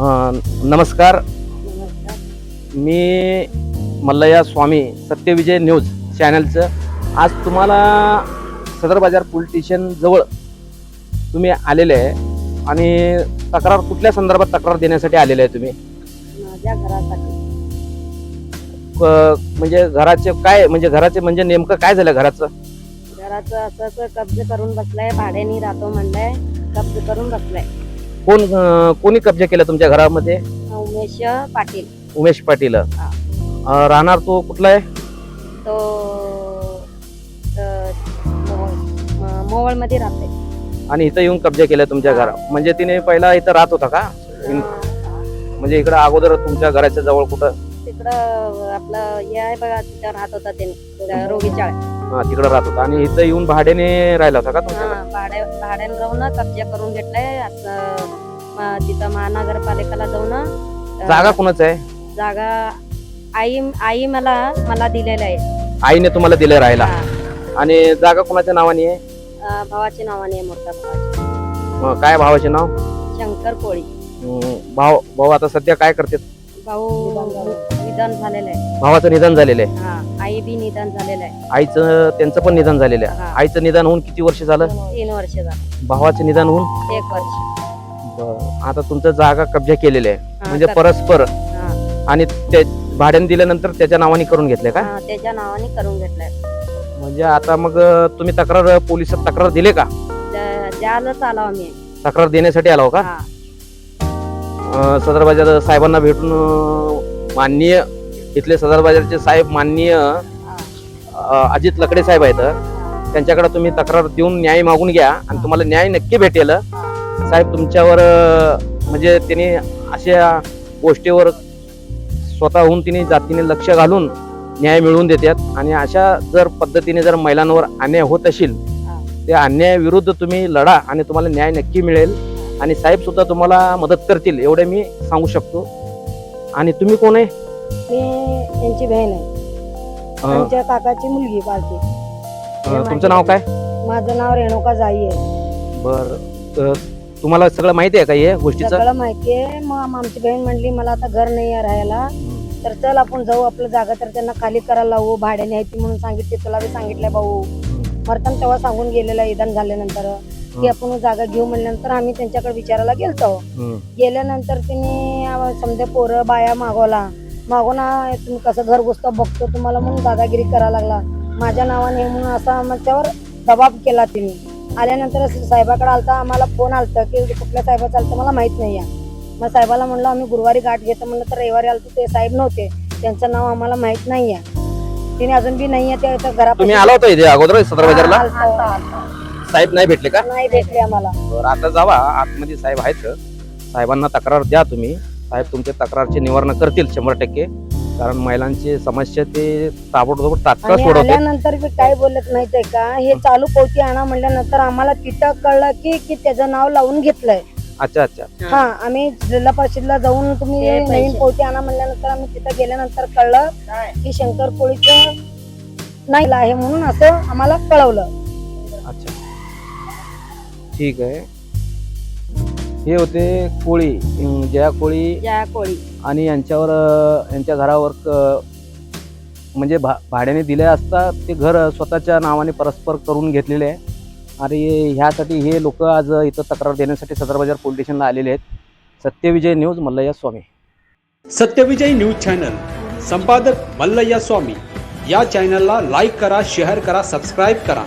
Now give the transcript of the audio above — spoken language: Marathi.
नमस्कार. मी मल्लया स्वामी सत्यविजय न्यूज चॅनलचं. आज तुम्हाला सदर बाजार पोलीस स्टेशन जवळ तुम्ही आलेले आहे आणि तक्रार कुठल्या संदर्भात तक्रार देण्यासाठी आलेले आहे तुम्ही? माझ्या घरासाठी. क- म्हणजे घराचे काय म्हणजे घराचे म्हणजे नेमकं काय झालं घराचं? घराचं असं कब्ज करून बसलाय भाड्याने राहतो म्हणलाय कब्ज करून बसलाय. कोण अं, कोणी कब्जा केला तुमच्या घरामध्ये? उमेश पाटील. उमेश पाटील. अं, राहणार तो कुठला आहे? तो मोवळमध्ये राहते आणि इथं येऊन कब्जा केला तुमच्या घरा म्हणजे तिने पहिला इथं राहत होता का? म्हणजे इकडं अगोदर तुमच्या घराच्या जवळ कुठं? तिकडं आपलं हे आहे बघा तिथं राहत होता त्याने रोगी चाळ हा, तिकडं राहत होता. आणि इथं येऊन भाड्याने राहिला होता का तुमच्या हा भाड्या भाड्याने राहून कब्जा करून घेतलाय. म- तिथं महानगरपालिकेला जाऊन अं, जागा कोणाच आहे? जागा आई आई मला मला दिलेलं आहे. आईने तुम्हाला दिलं राहायला. हा. आणि जागा कोणाच्या नावाने आहे? अं, भावाच्या नावाने आहे मोठ्या भावाच्या. मग काय भावाचे नाव? शंकर कोळी. भाऊ भाऊ आता सध्या काय करते भाऊ निधन झालेलं आहे. भावाचं निधन झालेलं आहे. हा आई बी निधन झालेलं आहे. आईचं त्यांचं पण निधन झालेलं आहे. हा. आईचं निधन होऊन किती वर्ष झालं? तीन वर्ष झालं. भावाचं निधन होऊन? एक वर्ष. बरं. आता तुमचं जागा कब्जा केलेली आहे. म्हणजे कर- परस्पर. हा, आणि ते भाड्याने दिल्यानंतर त्याच्या नावाने करून घेतले का? हा, त्याच्या नावाने करून घेतलंय. म्हणजे आता मग अं, तुम्ही तक्रार पोलिसात तक्रार दिले का? द्यायलाच आलो आम्ही. तक्रार देण्यासाठी आला हो का? हा, सदर बाजार साहेबांना भेटून माननीय इथले सदर बाजारचे साहेब माननीय अजित लकडे साहेब आहेत. त्यांच्याकडे तुम्ही तक्रार देऊन न्याय मागून घ्या आणि तुम्हाला न्याय नक्की भेटेल. साहेब तुमच्यावर म्हणजे त्यांनी अशा गोष्टीवर स्वतःहून तिने जातीने लक्ष घालून न्याय मिळवून देतात आणि अशा जर पद्धतीने जर महिलांवर अन्याय होत असेल. त्या अन्यायाविरुद्ध तुम्ही लढा आणि तुम्हाला न्याय नक्की मिळेल. आणि साहेब सुद्धा तुम्हाला मदत करतील एवढे मी सांगू शकतो. आणि तुम्ही कोण आहे? मी त्यांची बहीण आहे. अं, आमच्या काकाची मुलगी अं, तुमचं नाव काय? माझं नाव रेणुका जाई आहे. बर तुम्हाला सगळं माहिती आहे का हे गोष्टीचं? सगळं माहितीये मग आमची बहीण म्हणली मला आता घर नाही आहे राहायला. तर चल आपण जाऊ आपलं जागा तर त्यांना खाली करायला लावू. भाड्याने आहे ती म्हणून सांगितले तुला बी सांगितलंय भाऊ. मरताना तेव्हा सांगून गेलेला इदान झाल्यानंतर. की आपण जागा घेऊ म्हणल्यानंतर आम्ही त्यांच्याकडे विचारायला गेलतो. गेल्यानंतर तिने अं, समजा पोरं बाया मागवला. मागवून तुम्ही कसं घर घुसता बघतो? तुम्हाला म्हणून दादागिरी करायला लागला. माझ्या नावाने म्हणून असा आमच्यावर दबाव केला तिने आल्यानंतर साहेबाकडे आलता. आम्हाला फोन आलता की कुठल्या साहेबाचं आलतं मला माहीत नाही आहे मग साहेबाला म्हणलं आम्ही गुरुवारी गाठ घेतो म्हणलं तर रविवारी आलतो. ते साहेब नव्हते. त्यांचं नाव आम्हाला माहीत नाही आहे तिने अजून बी नाही आहे ते घरात आला होता इथे अगोदर सदर बाजारला? साहेब नाही भेटले का? नाही भेटले आम्हाला. बरं आता जावा आतमध्ये साहेब आहेत. साहेबांना तक्रार द्या तुम्ही. साहेब तुमच्या तक्रारचे निवारण करतील शंभर टक्के. कारण महिलांची समस्या ते ताबडतोब तात्काळ आणि सोडवते आल्यानंतर बी काय बोलत माहितीये का? हे चालू पोती आणा म्हणल्यानंतर आम्हाला तिथं कळलं की की त्याचं नाव लावून घेतलंय. अच्छा अच्छा. हा. आम्ही जिल्हा परिषदला जाऊन तुम्ही नवीन पोती आणा म्हणल्यानंतर आम्ही तिथं गेल्यानंतर कळलं की शंकर पोळीचं नाही आहे म्हणून असं आम्हाला कळवलं. अच्छा. ठीक आहे. हे होते कोळी अं, जया कोळी जया कोळी. आणि यांच्यावर अं, यांच्या घरावर क- म्हणजे भा भाड्याने दिले असता ते घर स्वतःच्या नावाने परस्पर करून घेतलेले आहे. आणि ह्यासाठी हे लोक आज इथं तक्रार देण्यासाठी सदर बाजार पोलीस स्टेशनला आलेले आहेत. Satyavijay news Mallayya Swami. Satyavijay news channel. संपादक मल्लय्या स्वामी. या चॅनलला लाईक करा शेअर करा सबस्क्राईब करा.